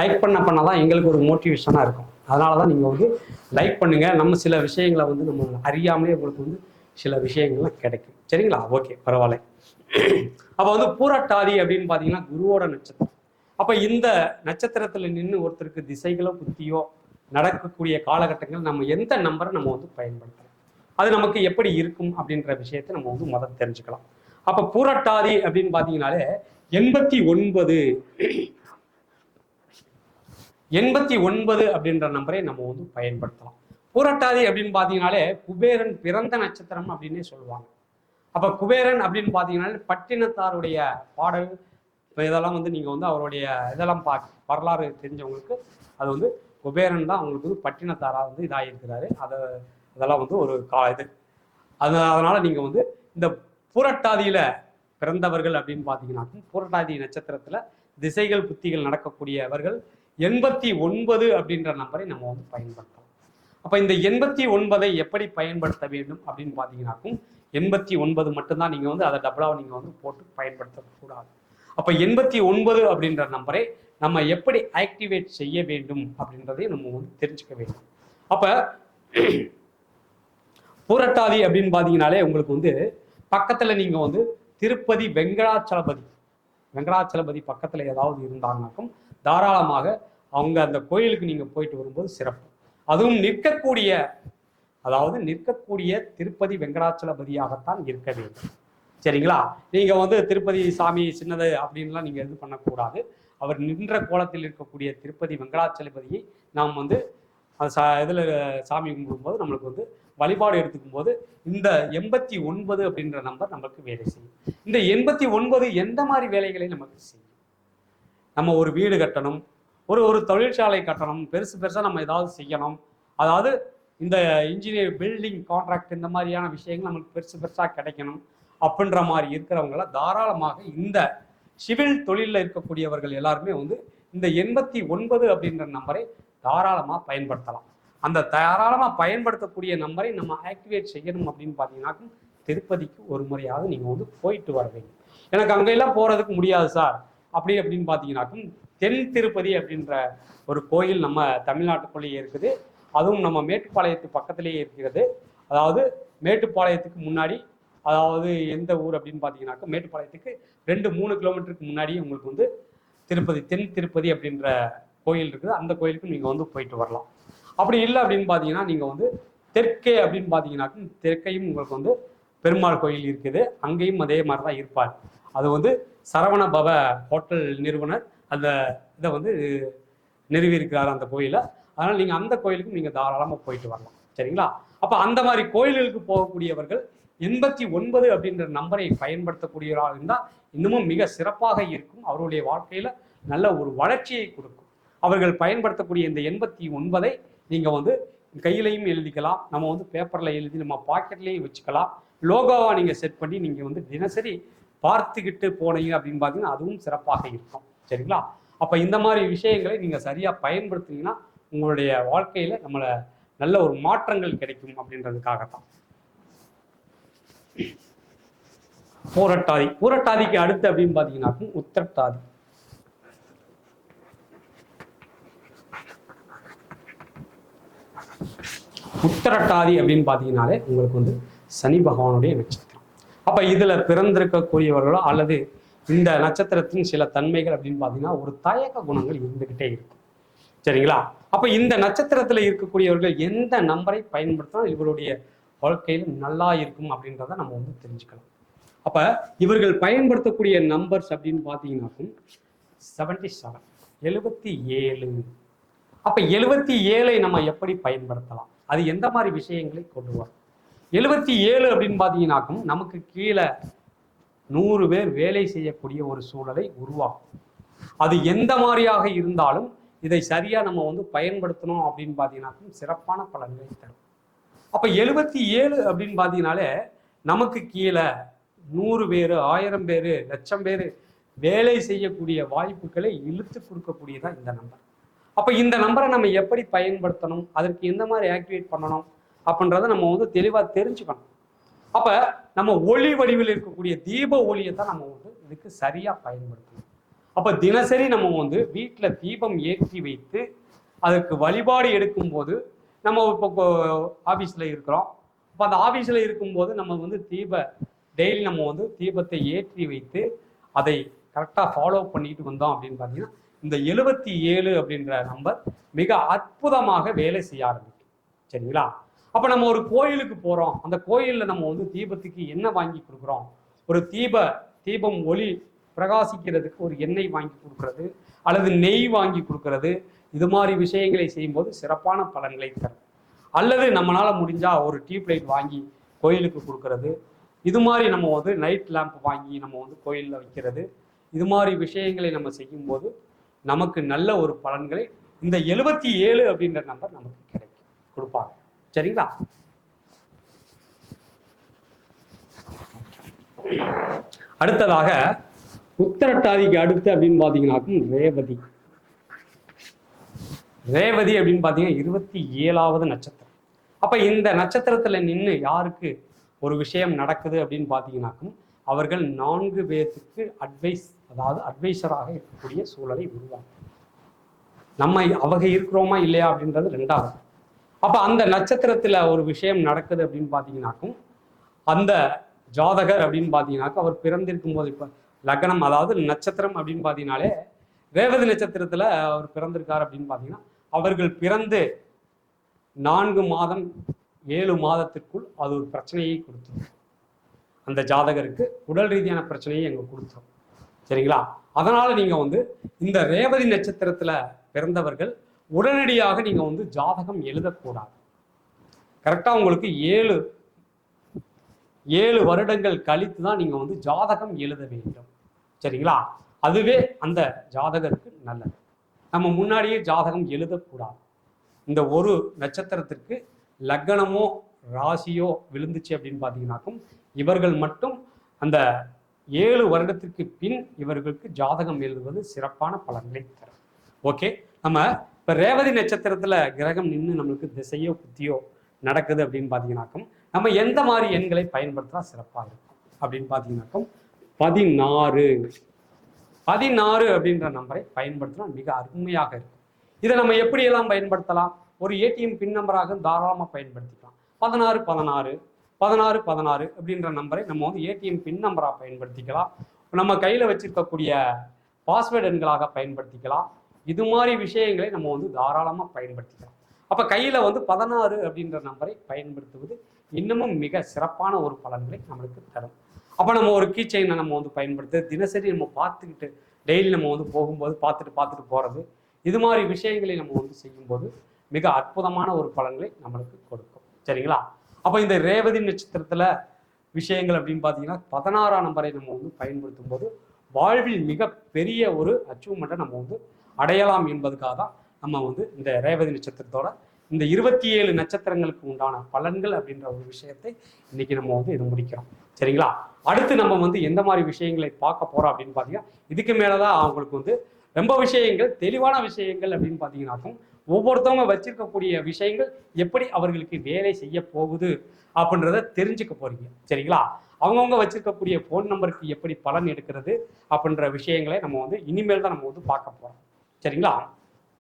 Like பண்ண பண்ண தான் எங்களுக்கு ஒரு மோட்டிவேஷனாக இருக்கும். அதனால தான் நீங்கள் வந்து லைக் பண்ணுங்கள் நம்ம சில விஷயங்களை வந்து நம்ம அறியாமலே உங்களுக்கு வந்து சில விஷயங்கள்லாம் கிடைக்கும். சரிங்களா? ஓகே பரவாயில்ல. அப்போ வந்து பூரட்டாதி அப்படின்னு பார்த்தீங்கன்னா குருவோட நட்சத்திரம். அப்போ இந்த நட்சத்திரத்தில் நின்று ஒருத்தருக்கு திசைகளோ புத்தியோ நடக்கக்கூடிய காலகட்டங்கள் நம்ம எந்த நம்பரை நம்ம வந்து பயன்படுத்தலாம். அது நமக்கு எப்படி இருக்கும் அப்படின்ற விஷயத்தை நம்ம வந்து முதல் தெரிஞ்சுக்கலாம். அப்போ பூரட்டாதி அப்படின்னு பார்த்தீங்கனாலே எண்பத்தி ஒன்பது எண்பத்தி ஒன்பது அப்படின்ற நம்பரை நம்ம வந்து பயன்படுத்தலாம். பூரட்டாதி அப்படின்னு பார்த்தீங்கனாலே குபேரன் பிறந்த நட்சத்திரம் அப்படின்னே சொல்லுவாங்க. அப்போ குபேரன் அப்படின்னு பார்த்தீங்கனாலே பட்டினத்தாருடைய பாடல். இப்போ இதெல்லாம் வந்து நீங்கள் வந்து அவருடைய இதெல்லாம் பா வரலாறு தெரிஞ்சவங்களுக்கு அது வந்து குபேரன் தான் அவங்களுக்கு வந்து பட்டினத்தாராக வந்து இதாகிருக்கிறாரு அதை அதெல்லாம் வந்து ஒரு கா இது. அது அதனால் நீங்கள் வந்து இந்த புரட்டாதியில் பிறந்தவர்கள் அப்படின்னு பார்த்தீங்கன்னா புரட்டாதி நட்சத்திரத்தில் திசைகள் புத்திகள் நடக்கக்கூடியவர்கள் எண்பத்தி ஒன்பது அப்படின்ற நம்பரை நம்ம வந்து பயன்படுத்தலாம். அப்போ இந்த எண்பத்தி ஒன்பதை எப்படி பயன்படுத்த வேண்டும் அப்படின்னு பார்த்தீங்கன்னாக்கும் எண்பத்தி ஒன்பது மட்டும்தான் நீங்கள் வந்து அதை டபுளாக நீங்கள் வந்து போட்டு பயன்படுத்தக்கூடாது அப்போ எண்பத்தி ஒன்பது அப்படின்ற நம்பரை நம்ம எப்படி ஆக்டிவேட் செய்ய வேண்டும் அப்படின்றதை நம்ம வந்து தெரிஞ்சுக்க வேண்டும். அப்போ பூரட்டாதி அப்படின்னு பார்த்தீங்கனாலே உங்களுக்கு வந்து பக்கத்தில் நீங்கள் வந்து திருப்பதி வெங்கடாச்சலபதி வெங்கடாச்சலபதி பக்கத்தில் ஏதாவது இருந்தாங்கனாக்கும் தாராளமாக அவங்க அந்த கோயிலுக்கு நீங்கள் போயிட்டு வரும்போது சிறப்பு. அதுவும் நிற்கக்கூடிய அதாவது நிற்கக்கூடிய திருப்பதி வெங்கடாச்சலபதியாகத்தான் இருக்க வேண்டும். சரிங்களா? நீங்கள் வந்து திருப்பதி சாமி சின்னது அப்படின்லாம் நீங்கள் இது பண்ணக்கூடாது. அவர் நின்ற கோலத்தில் இருக்கக்கூடிய திருப்பதி வெங்கடாச்சலபதியை நாம் வந்து அந்த சா இதில் சாமி கும்பிடும்போது நம்மளுக்கு வந்து வழிபாடு எடுத்துக்கும் போது இந்த எண்பத்தி ஒன்பது அப்படின்ற நம்பர் நமக்கு வேலை செய்யும். இந்த எண்பத்தி ஒன்பது எந்த மாதிரி வேலைகளை நமக்கு செய்யும்? நம்ம ஒரு வீடு கட்டணும் ஒரு ஒரு தொழிற்சாலை கட்டணும் பெருசு பெருசாக நம்ம ஏதாவது செய்யணும். அதாவது இந்த இன்ஜினியர் பில்டிங் கான்ட்ராக்ட் இந்த மாதிரியான விஷயங்கள் நமக்கு பெருசு பெருசாக கிடைக்கணும் அப்படின்ற மாதிரி இருக்கிறவங்கள தாராளமாக இந்த சிவில் தொழிலில் இருக்கக்கூடியவர்கள் எல்லாருமே வந்து இந்த எண்பத்தி ஒன்பது அப்படின்ற நம்பரை தாராளமாக பயன்படுத்தலாம். அந்த தாராளமாக பயன்படுத்தக்கூடிய நம்பரை நம்ம ஆக்டிவேட் செய்யணும் அப்படின்னு பார்த்தீங்கன்னாக்கும் திருப்பதிக்கு ஒரு முறையாவது நீங்கள் வந்து போயிட்டு வர வேண்டும். எனக்கு அங்கெல்லாம் போகிறதுக்கு முடியாது சார். அப்படி அப்படின்னு பார்த்தீங்கன்னாக்கும் தென் திருப்பதி அப்படின்ற ஒரு கோயில் நம்ம தமிழ்நாட்டுக்குள்ளேயே இருக்குது. அதுவும் நம்ம மேட்டுப்பாளையத்து பக்கத்திலேயே இருக்கிறது. அதாவது மேட்டுப்பாளையத்துக்கு முன்னாடி அதாவது எந்த ஊர் அப்படின்னு பார்த்தீங்கன்னாக்கா மேட்டுப்பாளையத்துக்கு ரெண்டு மூணு கிலோமீட்டருக்கு முன்னாடி உங்களுக்கு வந்து திருப்பதி தென் திருப்பதி அப்படின்ற கோயில் இருக்குது. அந்த கோயிலுக்கு நீங்கள் வந்து போயிட்டு வரலாம். அப்படி இல்லை அப்படின்னு பார்த்தீங்கன்னா நீங்கள் வந்து தெற்கே அப்படின்னு பார்த்தீங்கன்னாக்கும் தெற்கையும் உங்களுக்கு வந்து பெருமாள் கோயில் இருக்குது. அங்கேயும் அதே மாதிரி தான் இருப்பார். அது வந்து சரவண பவ ஹோட்டல் நிறுவனர் அந்த இதை வந்து நிறுவியிருக்கிறார் அந்த கோயிலை. அதனால் நீங்கள் அந்த கோயிலுக்கும் நீங்கள் தாராளமாக போயிட்டு வரலாம். சரிங்களா? அப்போ அந்த மாதிரி கோயில்களுக்கு போகக்கூடியவர்கள் எண்பத்தி ஒன்பது அப்படின்ற நம்பரை பயன்படுத்தக்கூடியவராக இருந்தால் இன்னமும் மிக சிறப்பாக இருக்கும். அவருடைய வாழ்க்கையில் நல்ல ஒரு வளர்ச்சியை கொடுக்கும். அவர்கள் பயன்படுத்தக்கூடிய இந்த எண்பத்தி ஒன்பதை நீங்கள் வந்து கையிலையும் எழுதிக்கலாம். நம்ம வந்து பேப்பரில் எழுதி நம்ம பாக்கெட்லேயும் வச்சுக்கலாம். லோகோவாக நீங்கள் செட் பண்ணி நீங்கள் வந்து தினசரி பார்த்துக்கிட்டு போனீங்க அப்படின்னு பார்த்தீங்கன்னா அதுவும் சிறப்பாக இருக்கும். சரிங்களா? அப்போ இந்த மாதிரி விஷயங்களை நீங்கள் சரியாக பயன்படுத்துனீங்கன்னா உங்களுடைய வாழ்க்கையில் நம்மளை நல்ல ஒரு மாற்றங்கள் கிடைக்கும் அப்படின்றதுக்காகத்தான். பூரட்டாதி பூரட்டாதிக்கு அடுத்து அப்படின்னு பார்த்தீங்கன்னாக்கும் உத்திரட்டாதி. உத்தரட்டாதி அப்படின்னு பார்த்தீங்கன்னாலே உங்களுக்கு வந்து சனி பகவானுடைய நட்சத்திரம். அப்போ இதில் பிறந்திருக்கக்கூடியவர்களோ அல்லது இந்த நட்சத்திரத்தின் சில தன்மைகள் அப்படின்னு பார்த்தீங்கன்னா ஒரு தயக்க குணங்கள் இருந்துக்கிட்டே இருக்கும். சரிங்களா? அப்போ இந்த நட்சத்திரத்தில் இருக்கக்கூடியவர்கள் எந்த நம்பரை பயன்படுத்தினால் இவருடைய வாழ்க்கையில் நல்லா இருக்கும் அப்படின்றத நம்ம வந்து தெரிஞ்சுக்கலாம். அப்போ இவர்கள் பயன்படுத்தக்கூடிய நம்பர்ஸ் அப்படின்னு பார்த்தீங்கன்னாக்கும் செவன்டி செவன் எழுபத்தி ஏழு. அப்போ எழுபத்தி ஏழை நம்ம எப்படி பயன்படுத்தலாம்? அது எந்த மாதிரி விஷயங்களை கொண்டு வரும்? எழுபத்தி ஏழு அப்படின்னு பார்த்தீங்கன்னாக்கும் நமக்கு கீழே நூறு பேர் வேலை செய்யக்கூடிய ஒரு சூழலை உருவாக்கும். அது எந்த மாதிரியாக இருந்தாலும் இதை சரியாக நம்ம வந்து பயன்படுத்தணும் அப்படின்னு பார்த்தீங்கன்னாக்கும் சிறப்பான பலன்களை தரும். அப்போ எழுபத்தி ஏழு அப்படின்னு பார்த்தீங்கனாலே நமக்கு கீழே நூறு பேர் ஆயிரம் பேர் லட்சம் பேர் வேலை செய்யக்கூடிய வாய்ப்புகளை இழுத்து கொடுக்கக்கூடியதான் இந்த நம்பர். அப்போ இந்த நம்பரை நம்ம எப்படி பயன்படுத்தணும் அதற்கு எந்த மாதிரி ஆக்டிவேட் பண்ணணும் அப்படின்றத நம்ம வந்து தெளிவாக தெரிஞ்சுக்கணும். அப்போ நம்ம ஒளி வடிவில் இருக்கக்கூடிய தீப ஒளியை தான் நம்ம வந்து இதுக்கு சரியாக பயன்படுத்தணும். அப்போ தினசரி நம்ம வந்து வீட்டில் தீபம் ஏற்றி வைத்து அதுக்கு வழிபாடு எடுக்கும்போது நம்ம இப்போ ஆஃபீஸில் இருக்கிறோம். இப்போ அந்த ஆஃபீஸில் இருக்கும்போது நம்ம வந்து தீப டெய்லி நம்ம வந்து தீபத்தை ஏற்றி வைத்து அதை கரெக்டாக ஃபாலோ பண்ணிட்டு வந்தோம் அப்படின்னு பார்த்தீங்கன்னா இந்த எழுபத்தி ஏழு அப்படின்ற நம்பர் மிக அற்புதமாக வேலை செய்ய ஆரம்பிக்கும். சரிங்களா? அப்போ நம்ம ஒரு கோயிலுக்கு போகிறோம் அந்த கோயிலில் நம்ம வந்து தீபத்துக்கு என்ன வாங்கி கொடுக்குறோம். ஒரு தீப தீபம் ஒளி பிரகாசிக்கிறதுக்கு ஒரு எண்ணெய் வாங்கி கொடுக்கறது அல்லது நெய் வாங்கி கொடுக்கறது. இது மாதிரி விஷயங்களை செய்யும்போது சிறப்பான பலன்களை தரும். அல்லது நம்மளால முடிஞ்சா ஒரு டியூப் லைட் வாங்கி கோயிலுக்கு கொடுக்கறது. இது மாதிரி நம்ம வந்து நைட் லேம்ப் வாங்கி நம்ம வந்து கோயிலில் வைக்கிறது. இது மாதிரி விஷயங்களை நம்ம செய்யும்போது நமக்கு நல்ல ஒரு பலன்களை இந்த எழுபத்தி ஏழு அப்படின்ற நம்பர் நமக்கு கிடைக்கும். கொடுப்பாங்க. சரிங்களா அடுத்ததாக உத்தரட்டாதிக்கு அடுத்து அப்படின்னு பார்த்தீங்கன்னாக்கும் ரேவதி. ரேவதி அப்படின்னு பார்த்தீங்கன்னா இருபத்தி ஏழாவது நட்சத்திரம். அப்ப இந்த நட்சத்திரத்துல நின்று யாருக்கு ஒரு விஷயம் நடக்குது அப்படின்னு பார்த்தீங்கன்னாக்கும் அவர்கள் நான்கு பேர்த்துக்கு அட்வைஸ் அதாவது அட்வைசராக இருக்கக்கூடிய சூழலை உருவாக்கும். நம்ம அவங்க இருக்கிறோமா இல்லையா அப்படின்றது ரெண்டாவது. அப்போ அந்த நட்சத்திரத்தில் ஒரு விஷயம் நடக்குது அப்படின்னு பார்த்தீங்கன்னாக்கும் அந்த ஜாதகர் அப்படின்னு பார்த்தீங்கன்னாக்கா அவர் பிறந்திருக்கும் போது இப்போ லக்னம் அதாவது நட்சத்திரம் அப்படின்னு பார்த்தீங்கனாலே ரேவதி நட்சத்திரத்தில் அவர் பிறந்திருக்கார் அப்படின்னு பார்த்தீங்கன்னா அவர்கள் பிறந்து நான்கு மாதம் ஏழு மாதத்திற்குள் அது ஒரு பிரச்சனையை கொடுத்துரும். அந்த ஜாதகருக்கு உடல் ரீதியான பிரச்சனையை எங்கள் கொடுத்துரும். சரிங்களா? அதனால் நீங்கள் வந்து இந்த ரேவதி நட்சத்திரத்தில் பிறந்தவர்கள் உடனடியாக நீங்கள் வந்து ஜாதகம் எழுதக்கூடாது. கரெக்டாக உங்களுக்கு ஏழு ஏழு வருடங்கள் கழித்து தான் நீங்கள் வந்து ஜாதகம் எழுத வேண்டும். சரிங்களா? அதுவே அந்த ஜாதகருக்கு நல்லது. நம்ம முன்னாடியே ஜாதகம் எழுதக்கூடாது. இந்த ஒரு நட்சத்திரத்திற்கு லக்னமோ ராசியோ விழுந்துச்சு அப்படின்னு பார்த்தீங்கன்னாக்கும் இவர்கள் மட்டும் அந்த ஏழு வருடத்திற்கு பின் இவர்களுக்கு ஜாதகம் எழுதுவது சிறப்பான பலன்களை தரும். ஓகே நம்ம இப்போ ரேவதி நட்சத்திரத்தில் கிரகம் நின்று நம்மளுக்கு திசையோ புத்தியோ நடக்குது அப்படின்னு பார்த்தீங்கன்னாக்கும் நம்ம எந்த மாதிரி எண்களை பயன்படுத்தினா சிறப்பாக இருக்கும் அப்படின்னு பார்த்தீங்கன்னாக்கும் பதினாறு. பதினாறு அப்படின்ற நம்பரை பயன்படுத்தினா மிக அருமையாக இருக்கும். இதை நம்ம எப்படியெல்லாம் பயன்படுத்தலாம்? ஒரு ஏடிஎம் பின் நம்பராக தாராளமாக பயன்படுத்திக்கலாம். பதினாறு பதினாறு. பதினாறு பதினாறு அப்படின்ற நம்பரை நம்ம வந்து ஏடிஎம் பின் நம்பராக பயன்படுத்திக்கலாம். நம்ம கையில் வச்சிருக்கக்கூடிய பாஸ்வேர்டு எண்களாக பயன்படுத்திக்கலாம். இது மாதிரி விஷயங்களை நம்ம வந்து தாராளமாக பயன்படுத்திக்கலாம். அப்போ கையில் வந்து பதினாறு அப்படின்ற நம்பரை பயன்படுத்துவது இன்னமும் மிக சிறப்பான ஒரு பலன்களை நம்மளுக்கு தரும். அப்போ நம்ம ஒரு கீ செயினை நம்ம வந்து பயன்படுத்து தினசரி நம்ம பார்த்துக்கிட்டு டெய்லி நம்ம வந்து போகும்போது பார்த்துட்டு பார்த்துட்டு போகிறது இது மாதிரி விஷயங்களை நம்ம வந்து செய்யும்போது மிக அற்புதமான ஒரு பலன்களை நம்மளுக்கு கொடுக்கும். சரிங்களா? அப்போ இந்த ரேவதி நட்சத்திரத்தில் விஷயங்கள் அப்படின்னு பார்த்தீங்கன்னா பதினாறாம் நம்பரை நம்ம வந்து பயன்படுத்தும் போது வாழ்வில் மிக பெரிய ஒரு அச்சீவ்மெண்ட்டை நம்ம வந்து அடையலாம் என்பதுக்காக தான் நம்ம வந்து இந்த ரேவதி நட்சத்திரத்தோட இந்த இருபத்தி ஏழு நட்சத்திரங்களுக்கு உண்டான பலன்கள் அப்படின்ற ஒரு விஷயத்தை இன்னைக்கு நம்ம வந்து இது முடிக்கிறோம். சரிங்களா? அடுத்து நம்ம வந்து எந்த மாதிரி விஷயங்களை பார்க்க போறோம் அப்படின்னு பார்த்தீங்கன்னா இதுக்கு மேலதான் அவங்களுக்கு வந்து ரொம்ப விஷயங்கள் தெளிவான விஷயங்கள் அப்படின்னு பார்த்தீங்கன்னாக்கும் ஒவ்வொருத்தவங்க வச்சிருக்கக்கூடிய விஷயங்கள் எப்படி அவர்களுக்கு வேலை செய்ய போகுது அப்படின்றத தெரிஞ்சுக்க போறீங்க. சரிங்களா? அவங்கவுங்க வச்சிருக்கக்கூடிய ஃபோன் நம்பருக்கு எப்படி பலன் எடுக்கிறது அப்படின்ற விஷயங்களை நம்ம வந்து இனிமேல் தான் நம்ம வந்து பார்க்க போறோம். சரிங்களா?